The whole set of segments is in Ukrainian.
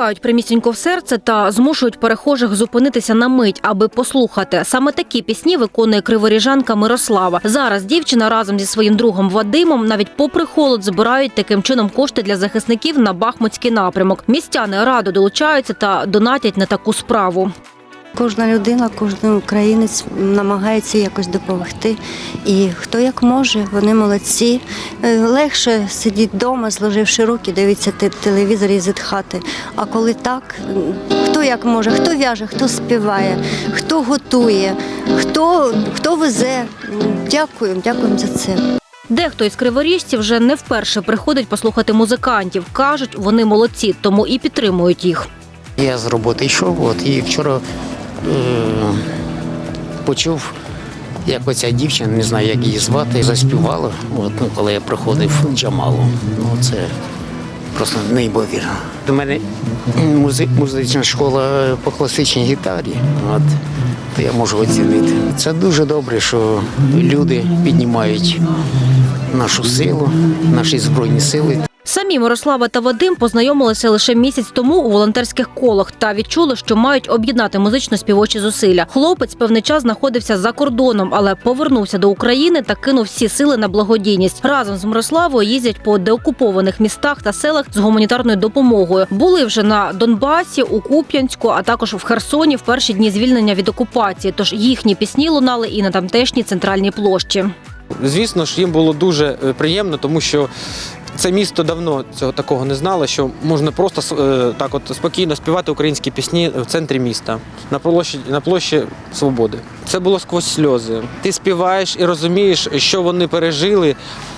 Вбивають примісінько в серце та змушують перехожих зупинитися на мить, аби послухати. Саме такі пісні виконує криворіжанка Мирослава. Зараз дівчина разом зі своїм другом Вадимом навіть попри холод збирають таким чином кошти для захисників на Бахмутський напрямок. Містяни радо долучаються та донатять на таку справу. Кожна людина, кожен українець намагається якось допомогти. І хто як може, вони молодці. Е, Легше сидіти вдома, зложивши руки, дивитися телевізор і зітхати. А коли так, хто як може, хто в'яже, хто співає, хто готує, хто, хто везе. Дякуємо, дякуємо за це. Дехто із криворіжців вже не вперше приходить послухати музикантів. кажуть, вони молодці, тому і підтримують їх. Я з роботи йшов, от, і вчора почув, як оця дівчина, не знаю, як її звати, заспівала, от, ну, коли я проходив Джамалу. Ну, це просто неймовірно. У мене музи- музична школа по класичній гітарі. От, то я можу оцінити. Це дуже добре, що люди піднімають нашу силу, наші збройні сили. Самі Мирослава та Вадим познайомилися лише місяць тому у волонтерських колах та відчули, що мають об'єднати музично-співочі зусилля. Хлопець певний час знаходився за кордоном, але повернувся до України та кинув всі сили на благодійність. Разом з Мирославою їздять по деокупованих містах та селах з гуманітарною допомогою. Були вже на Донбасі, у Куп'янську, а також в Херсоні в перші дні звільнення від окупації. Тож їхні пісні лунали і на тамтешній центральній площі. Звісно ж, їм було дуже е, приємно, тому що це місто давно цього такого не знало, що можна просто е, так от спокійно співати українські пісні в центрі міста на площі, на площі Свободи. Це було сквозь сльози. Ти співаєш і розумієш, що вони пережили.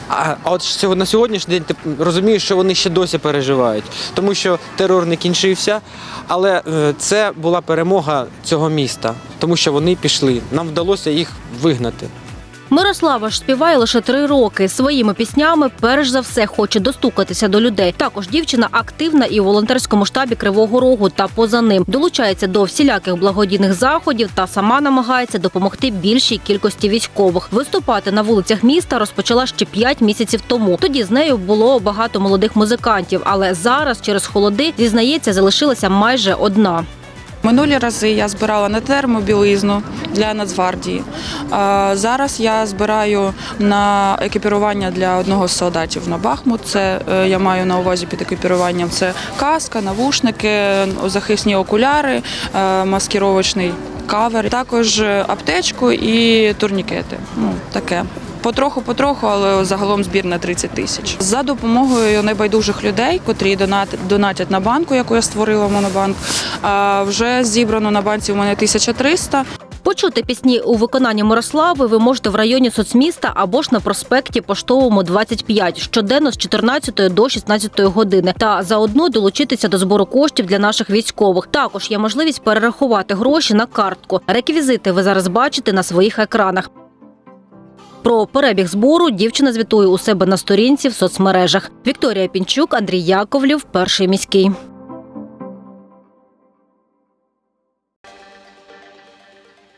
А от на сьогоднішній день ти розумієш, що вони ще досі переживають, тому що терор не кінчився, але е, це була перемога цього міста, тому що вони пішли. Нам вдалося їх вигнати. Мирослава ж співає лише три роки. Своїми піснями перш за все хоче достукатися до людей. Також дівчина активна і у волонтерському штабі Кривого Рогу та поза ним долучається до всіляких благодійних заходів та сама намагається допомогти більшій кількості військових. Виступати на вулицях міста розпочала ще п'ять місяців тому. Тоді з нею було багато молодих музикантів, але зараз через холоди зізнається, залишилася майже одна. Минулі рази я збирала на термобілизну для Нацгвардії. Зараз я збираю на екіпірування для одного з солдатів на Бахмут. Це е, я маю на увазі під екіпіруванням. Це каска, навушники, захисні окуляри, е, маскировочний кавер, також аптечку і турнікети. Ну таке. Потроху-потроху, але загалом збір на 30 тисяч. За допомогою небайдужих людей, котрі донат- донатять на банку, яку я створила монобанк. а, Вже зібрано на банці у мене 1300. Почути пісні у виконанні Мирослави ви можете в районі соцміста або ж на проспекті Поштовому 25 щоденно з 14 до 16 години та заодно долучитися до збору коштів для наших військових. Також є можливість перерахувати гроші на картку. Реквізити ви зараз бачите на своїх екранах. Про перебіг збору дівчина звітує у себе на сторінці в соцмережах. Вікторія Пінчук, Андрій Яковлів, перший міський.